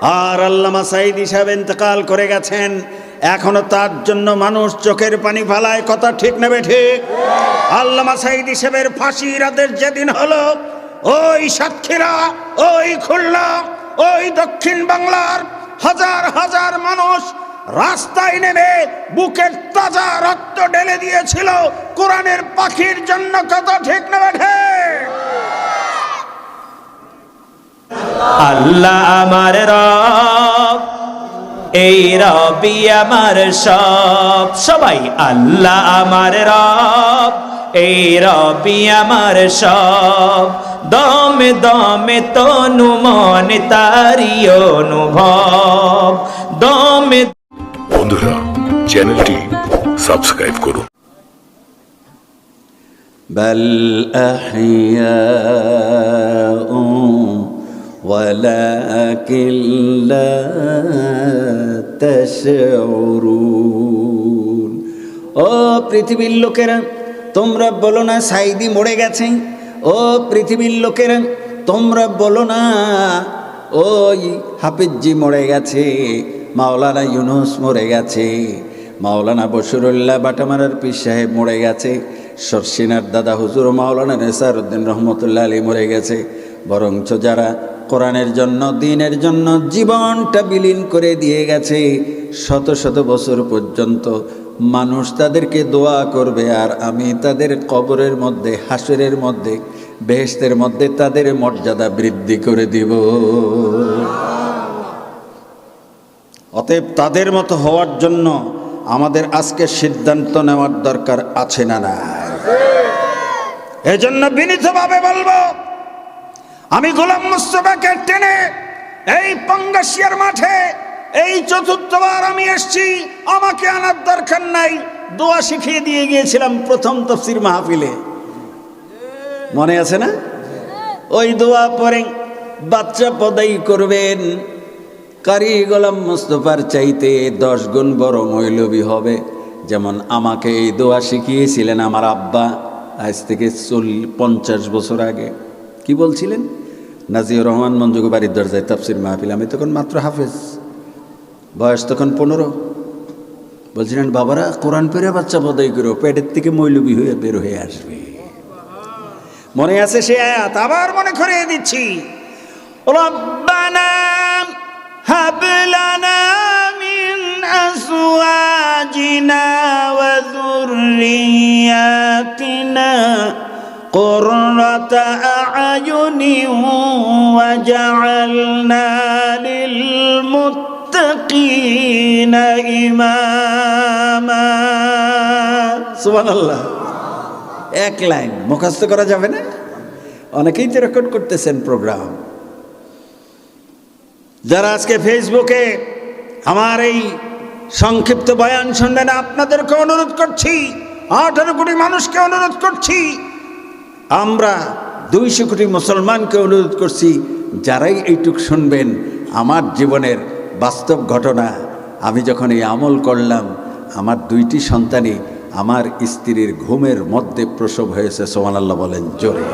আর আল্লামা সাইদ সাহেব ইন্তকাল করে গেছেন। এখনও তার জন্য মানুষ চোখের পানি ফালায়, কথা ঠিক নেবে ঠিক? আল্লামা সাইদ সাহেবের ফাঁসির আদেশ যেদিন হলো, ওই সাতক্ষীরা, ওই খুলনা, ওই দক্ষিণ বাংলার হাজার হাজার মানুষ রাস্তায় নেমে বুকের তাজা রক্ত ঢেলে দিয়েছিল। কোরআনের পাখির জন্য কথা ঠিক নেবে ঠিক? আল্লাহ আমার রব এই রবি আমার সব সবাই আল্লাহ আমার রব এই রবি আমার সব দমে দমে তনু মনে তারি অনুভব দমে বন্ধুরা চ্যানেলটি সাবস্ক্রাইব করুন بل أحياء ولكن لا تشعرون ও পৃথিবীর লোকেরা তোমরা বলো না সাইদি মরে গেছে ও পৃথিবীর লোকেরা তোমরা বলো না ওই হাফিজি মরে গেছে মাওলানা ইউনুস মরে গেছে মাওলানা বসুরুল্লাহ বাটামারার পীর সাহেব মরে গেছে সরসিনার দাদা হুজুর মাওলানা নেসার উদ্দিন রহমতুল্লাহ আলী মরে গেছে বরঞ্চ যারা কোরআনের জন্য, দিনের জন্য জীবনটা বিলীন করে দিয়ে গেছে। শত শত বছর পর্যন্ত মানুষ তাদেরকে দোয়া করবে আর আমি তাদের কবরের মধ্যে, হাসরের মধ্যে বেহেস্তের মধ্যে তাদের মর্যাদা বৃদ্ধি করে দিব। অতএব তাদের মতো হওয়ার জন্য আমাদের আজকে সিদ্ধান্ত নেওয়ার দরকার আছে না না এজন্য বিনীতভাবে বলব আমি গোলাম মুস্তফাকে টেনে এই পঙ্গাসিয়ার মাঠে, এই চতুর্থবার আমি এসছি, আমাকে আনার দরকার নাই, দোয়া শিখিয়ে দিয়ে গিয়েছিলাম প্রথম তফসির মাহফিলে। মনে আছে না? ওই দোয়া পরে বাচ্চা পদাই করবেন, কারি গোলাম মুস্তফার চাইতে দশ গুণ বড় মৈলবী হবে। যেমন আমাকে এই দোয়া শিখিয়েছিলেন আমার আব্বা, আজ থেকে চল্লিশ পঞ্চাশ বছর আগে। কি বলছিলেন? নাজিউর রহমান মঞ্জুগু বাড়ির দরজায় তাফসির মাহফিল, আমি তখন মাত্র হাফেজ। বয়স তখন পনেরো। বলছিলেন, বাবারা, কোরআন পেরে বাচ্চা বদাই করো, পেটের থেকে মৈলবী হয়ে বের হয়ে আসবে। মনে আছে সে আয়াত? আবার মনে করিয়ে দিচ্ছি। রব্বানা হাব লানা আজওয়াজিনা ওয়া যুররিয়াতিনা قرة أعين وجعلنا للمتقين إماما سبحان الله এক লাইন মুখস্থ করা যাবে না অনেকেই তো রেকর্ড করতেছেন প্রোগ্রাম যারা আজকে ফেসবুকে আমার এই সংক্ষিপ্ত বয়ান শুনবেন আপনাদেরকে অনুরোধ করছি আঠারো কোটি মানুষকে অনুরোধ করছি আমরা দুইশো কোটি মুসলমানকে অনুরোধ করছি, যারাই এইটুক শুনবেন, আমার জীবনের বাস্তব ঘটনা, আমি যখন এই আমল করলাম, আমার দুইটি সন্তানই আমার স্ত্রীর ঘুমের মধ্যে প্রসব হয়েছে সোমান আল্লাহ বলেন, জোরে।